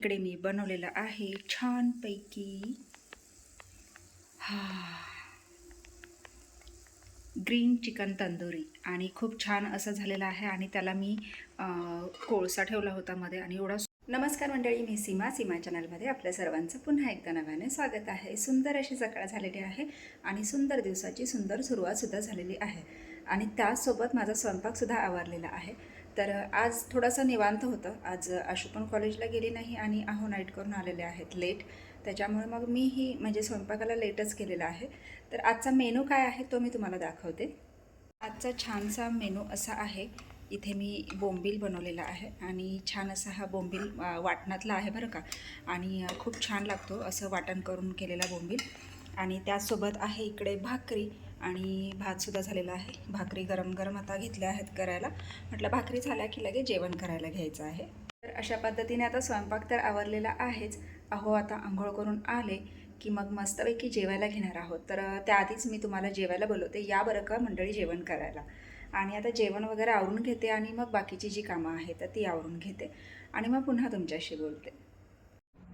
इकडे मी बनवलेलं आहे छानपैकी. हा. Green chicken tandoori. आणि खूप छान असं झालेलं आहे आणि त्याला मी कोळसा ठेवला होता मध्ये आणि एवढा नमस्कार मंडळी मी सीमा सीमा चॅनलमध्ये आपल्या सर्वांचं पुन्हा एकदा नव्याने स्वागत आहे. सुंदर अशी सकाळ झालेली आहे आणि सुंदर दिवसाची सुंदर सुरुवातसुद्धा झालेली आहे. आणि त्याचसोबत माझा स्वयंपाकसुद्धा आवरलेला आहे. तर आज थोडंसं निवांत होतं. आज आशू पण कॉलेजला गेली नाही आणि आहो नाईट करून आलेले आहेत लेट त्याच्यामुळे मग मीही म्हणजे स्वयंपाकाला लेटच केलेला आहे. तर आजचा मेनू काय आहे तो मी तुम्हाला दाखवते. आजचा छानसा मेनू असा आहे. इथे मी बोंबील बनवलेला आहे आणि छान असा हा बोंबील वाटणातला आहे बरं का. आणि खूप छान लागतो असं वाटण करून केलेला बोंबील. आणि त्याचसोबत आहे इकडे भाकरी. आणि भातसुद्धा झालेला आहे. भाकरी गरम गरम आता घेतल्या आहेत करायला. म्हटलं भाकरी झाल्या की लगेच जेवण करायला घ्यायचं आहे. तर अशा पद्धतीने आता स्वयंपाक तर आवरलेला आहेच. अहो आता आंघोळ करून आले की मग मस्तपैकी जेवायला घेणार आहोत. तर त्याआधीच मी तुम्हाला जेवायला बोलवते. या बरं का मंडळी जेवण करायला. आणि आता जेवण वगैरे आवरून घेते आणि मग बाकीची जी कामं आहेत तर ती आवरून घेते. आणि मग पुन्हा तुमच्याशी बोलते.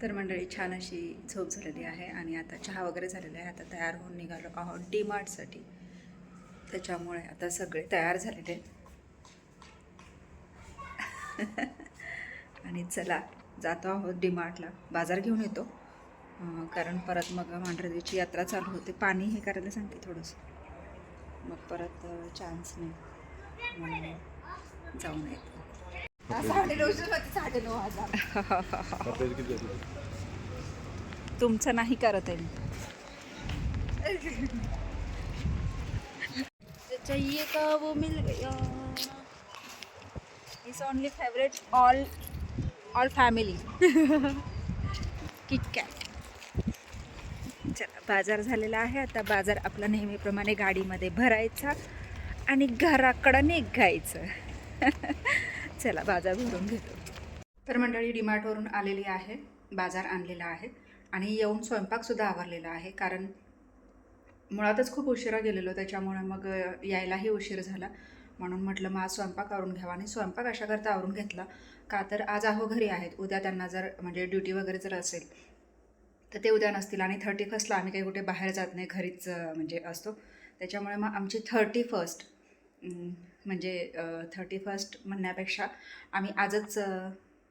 तर मंडळी छान अशी झोप झालेली आहे आणि आता चहा वगैरे झालेला आहे. आता तयार होऊन निघालो आहोत डी मार्टसाठी त्याच्यामुळे आता सगळे तयार झालेले. आहेत. आणि चला जातो आहोत डी मार्टला बाजार घेऊन येतो. कारण परत मग मांढरदेवीची यात्रा चालू होते. पाणी हे करायला सांगते थोडंसं. मग परत चान्स नाही. म्हणून जाऊन येतो. साडे नऊशे मध्ये साडे नऊ हजार. तुमचं नाही करत आहे. मी चाहिए का वो मिल गया is only favourite all all family KitKat चला बाजार झालेला आहे. आता बाजार आपला नेहमीप्रमाणे गाडीमध्ये भरायचा आणि घराकडं निघायचं. चला बाजार भरून घेतो. तर मंडळी डिमार्टवरून आलेली आहे बाजार आणलेला आहे आणि येऊन स्वयंपाकसुद्धा आवरलेला आहे कारण मुळातच खूप उशिरा गेलेलो त्याच्यामुळे मग यायलाही उशीर झाला. म्हणून म्हटलं मग आज स्वयंपाक आवरून घ्यावा. आणि स्वयंपाक अशा करता आवरून घेतला. का तर आज आहो घरी आहेत. उद्या त्यांना जर म्हणजे ड्युटी वगैरे जर असेल तर ते उद्या नसतील आणि थर्टी फर्स्टला आम्ही काही कुठे बाहेर जात नाही घरीच म्हणजे असतो. त्याच्यामुळे मग आमची थर्टी फर्स्ट म्हणजे थर्टी फर्स्ट म्हणण्यापेक्षा आम्ही आजच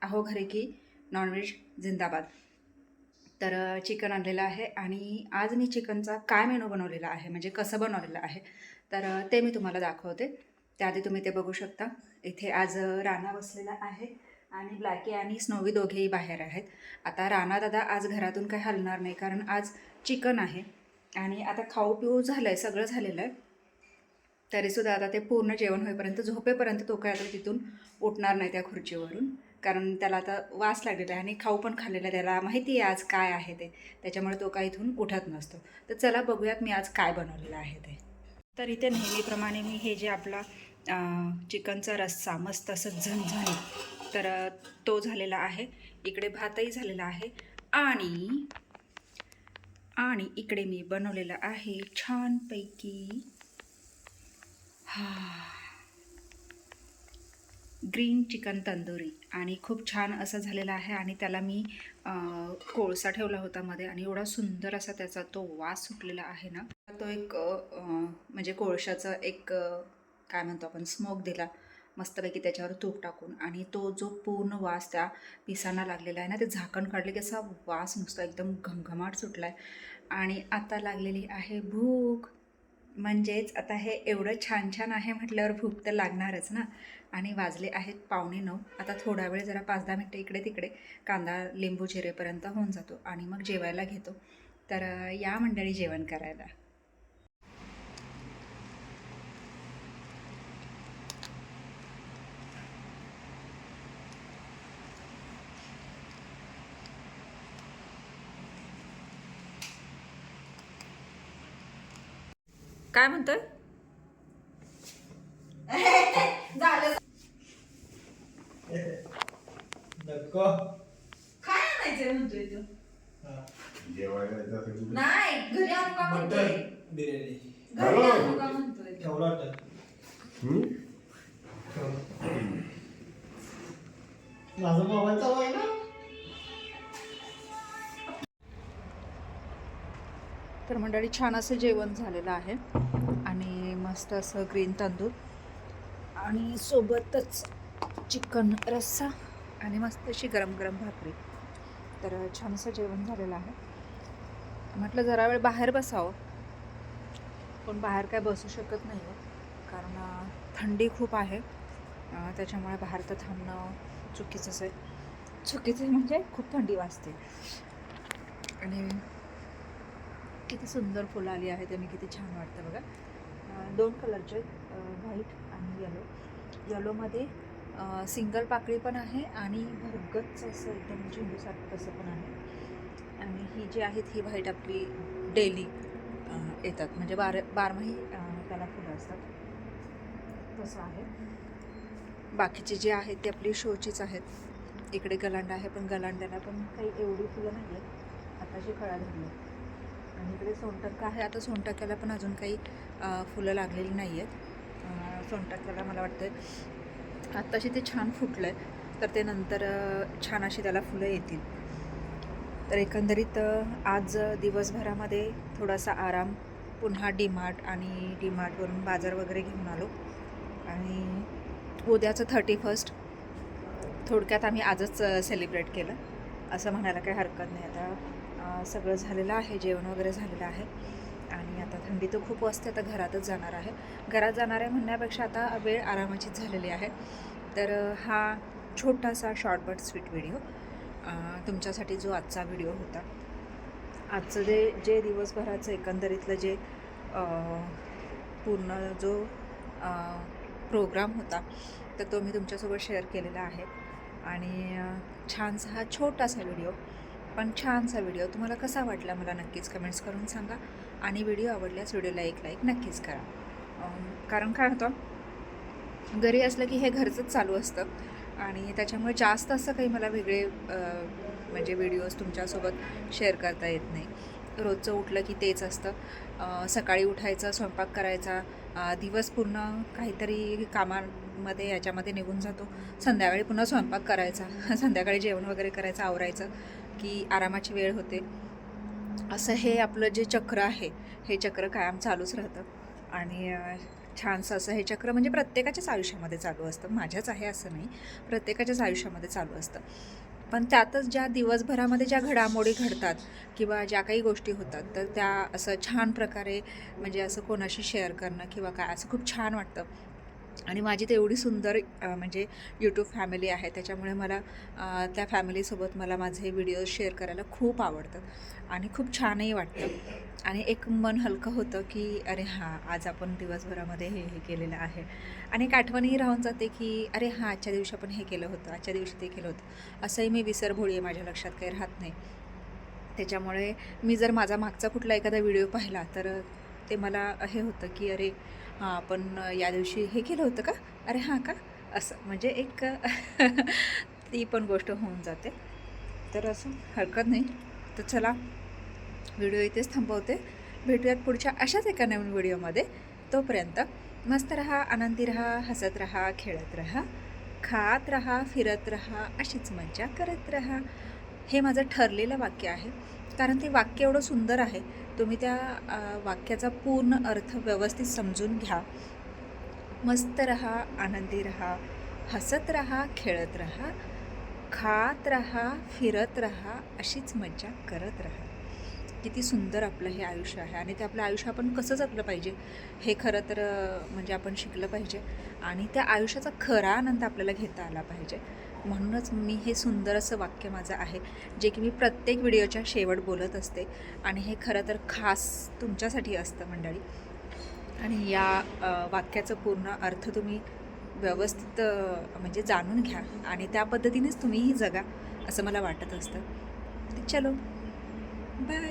आहो घरी की नॉनव्हेज जिंदाबाद. तर चिकन आणलेलं आहे आणि आज मी चिकनचा काय मेनू बनवलेला आहे म्हणजे कसं बनवलेलं आहे तर ते मी तुम्हाला दाखवते. त्याआधी तुम्ही ते बघू शकता. इथे आज राणा बसलेला आहे आणि ब्लॅकी आणि स्नोवी दोघेही बाहेर आहेत. आता राणा दादा आज घरातून काही हलणार नाही कारण आज चिकन आहे. आणि आता खाऊ पिऊ झालं आहे सगळं झालेलं आहे. तरीसुद्धा आता ते पूर्ण जेवण होईपर्यंत झोपेपर्यंत तो काय आता तिथून उठणार नाही त्या खुर्चीवरून. कारण त्याला आता वास लागलेला आहे आणि खाऊ पण खाल्लेला आहे. त्याला माहिती आहे आज काय आहे ते. त्याच्यामुळे तो काय इथून उठत नसतो. तर चला बघूयात मी आज काय बनवलेलं आहे ते. तर इथे नेहमीप्रमाणे मी हे जे आपला चिकनचा रस्सा मस्त असं झणझणीत तर तो झालेला आहे. इकडे भातही झालेला आहे. आणि आणि इकडे मी बनवलेलं आहे छानपैकी हा ग्रीन चिकन तंदुरी. आणि खूप छान असं झालेलं आहे आणि त्याला मी कोळसा ठेवला होता मध्ये आणि एवढा सुंदर असा त्याचा तो वास सुटलेला आहे ना. तो एक म्हणजे कोळशाचा एक काय म्हणतो आपण स्मोक दिला मस्तपैकी त्याच्यावर तूप टाकून. आणि तो जो पूर्ण वास त्या पिसांना लागलेला आहे ना ते झाकण काढले की असा वास नुसता एकदम घमघमाट सुटला आहे आणि आता लागलेली आहे भूक. म्हणजेच आता हे एवढं छान छान आहे म्हटल्यावर भूक तर लागणारच ना. आणि वाजले आहेत पावणे नऊ. आता थोडा वेळ जरा पाच दहा मिनटं इकडे तिकडे कांदा लिंबू चिरेपर्यंत होऊन जातो आणि मग जेवायला घेतो. तर या मंडळी जेवण करायला. काय म्हणतोय? झालं. नको. काय आणायचंय म्हणतोय तो? जेवायला जायचं असेल कुठे? नाही घरी आणू का म्हणतोय? मटन बिर्याणी. घरी आणू का म्हणतोय? ठेवला होता हम्म? माझा मोबाईल चालू आहे ना? तर मंडळी छान असं जेवण झालेलं आहे. आणि मस्त असं ग्रीन तांदूळ आणि सोबतच चिकन रस्सा आणि मस्त अशी गरम गरम भाकरी. तर छान असं जेवण झालेलं आहे. म्हटलं जरा वेळ बाहेर बसावं. पण बाहेर काय बसू शकत नाही आहे कारण थंडी खूप आहे. त्याच्यामुळे बाहेर तर थांबणं चुकीचंच आहे. चुकीचं म्हणजे खूप थंडी वाजते. आणि किती सुंदर फुलं आली आहेत आणि किती छान वाटतं बघा. दोन कलरचे व्हाईट आणि येलो येलोमध्ये सिंगल पाकळी पण आहे आणि भरगच असं एकदम झेंडूसारखं तसं पण आहे. आणि ही जी आहेत ही व्हाईट आपली डेली येतात. म्हणजे बार बारमाही त्याला फुलं असतात. तसं आहे. बाकीचे जे आहेत ते आपली शोचीच आहेत. इकडे गलांडा आहे पण गलांड्याला पण काही एवढी फुलं नाही आहेत आताशी कळा झाली आणि इकडे सोनटक्का आहे. आता सोनटक्क्याला पण अजून काही फुलं लागलेली नाही आहेत सोनटक्क्याला मला वाटतं आत्ताशी ते छान फुटलं आहे तर ते नंतर छान अशी त्याला फुलं येतील. तर एकंदरीत आज दिवसभरामध्ये थोडासा आराम पुन्हा डीमार्ट आणि डीमार्टवरून बाजार वगैरे घेऊन आलो. आणि उद्याचं थर्टी फर्स्ट थोडक्यात आम्ही आजच सेलिब्रेट केलं. असं म्हणायला काही हरकत नाही. आता सगळं झालेलं आहे जेवण वगैरे झालेलं आहे. आणि आता थंडी तर खूप वाजते आता घरातच जाणार आहे. घरात जाणार आहे म्हणण्यापेक्षा आता वेळ आरामाचीच झालेली आहे. तर हा छोटासा शॉर्टबट स्वीट व्हिडिओ तुमच्यासाठी जो आजचा व्हिडिओ होता. आजचं जे जे दिवसभराचं एकंदरीतलं जे पूर्ण जो प्रोग्राम होता तर तो मी तुमच्यासोबत शेअर केलेला आहे. आणि छानसा हा छोटासा व्हिडिओ पण छानसा व्हिडिओ. तुम्हाला कसा वाटला मला नक्कीच कमेंट्स करून सांगा. आणि व्हिडिओ आवडल्यास व्हिडिओला एक लाईक नक्कीच करा. कारण काय होतं? घरी असलं की हे घरचंच चालू असतं. आणि त्याच्यामुळे जास्त असं काही मला वेगळे म्हणजे व्हिडिओज तुमच्यासोबत शेअर करता येत नाही. रोजचं उठलं की तेच असतं. सकाळी उठायचं स्वयंपाक करायचा दिवस पूर्ण काहीतरी कामामध्ये याच्यामध्ये निघून जातो. संध्याकाळी पुन्हा स्वयंपाक करायचा. संध्याकाळी जेवण वगैरे करायचं आवरायचं. की आरामाची वेळ होते. असं हे आपलं जे चक्र आहे हे चक्र कायम चालूच राहतं. आणि छानसं असं हे चक्र म्हणजे प्रत्येकाच्याच आयुष्यामध्ये चालू असतं. माझ्याच आहे असं नाही. प्रत्येकाच्याच आयुष्यामध्ये चालू असतं. पण त्यातच ज्या दिवसभरामध्ये ज्या घडामोडी घडतात किंवा ज्या काही गोष्टी होतात तर त्या असं छान प्रकारे म्हणजे असं कोणाशी शेअर करणं किंवा काय असं खूप छान वाटतं. आणि माझी तर एवढी सुंदर म्हणजे यूट्यूब फॅमिली आहे. त्याच्यामुळे मला त्या फॅमिलीसोबत मला माझे व्हिडिओ शेअर करायला खूप आवडतात आणि खूप छानही वाटतं. आणि एक मन हलकं होतं की अरे हां आज आपण दिवसभरामध्ये हे हे केलेलं आहे. आणि एक आठवणही राहून जाते की अरे हां आजच्या दिवशी आपण हे केलं होतं आजच्या दिवशी ते केलं होतं. असंही मी विसरभोळी आहे माझ्या लक्षात काही राहत नाही. त्याच्यामुळे मी जर माझा मागचा कुठला एखादा व्हिडिओ पाहिला तर ते मला हे होतं की अरे हां आपण या दिवशी हे केलं होतं का? अरे हां का? असं. म्हणजे एक ती पण गोष्ट होऊन जाते. तर असं हरकत नाही. तर चला व्हिडिओ इथेच थांबवते. भेटूयात पुढच्या अशाच एका नवीन व्हिडिओमध्ये. तोपर्यंत मस्त रहा आनंदी रहा हसत रहा खेळत रहा खात रहा फिरत रहा अशीच मज्जा करत रहा. हे माझं ठरलेलं वाक्य आहे. कारण ते वाक्य एवढं सुंदर आहे. तुम्ही त्या वाक्याचा पूर्ण अर्थ व्यवस्थित समजून घ्या. मस्त रहा आनंदी रहा हसत रहा खेळत रहा खात रहा फिरत रहा अशीच मज्जा करत रहा. किती सुंदर आपलं हे आयुष्य आहे आणि ते आपलं आयुष्य आपण कसं जगलं पाहिजे हे खरं तर म्हणजे आपण शिकलं पाहिजे आणि त्या आयुष्याचा खरा आनंद आपल्याला घेता आला पाहिजे. म्हणूनच मी हे सुंदर असं वाक्य माझं आहे जे की मी प्रत्येक व्हिडिओच्या शेवट बोलत असते आणि हे खरं तर खास तुमच्यासाठी असतं मंडळी. आणि या वाक्याचं पूर्ण अर्थ तुम्ही व्यवस्थित म्हणजे जाणून घ्या आणि त्या पद्धतीनेच तुम्हीही जगा असं मला वाटत असतं. चलो बाय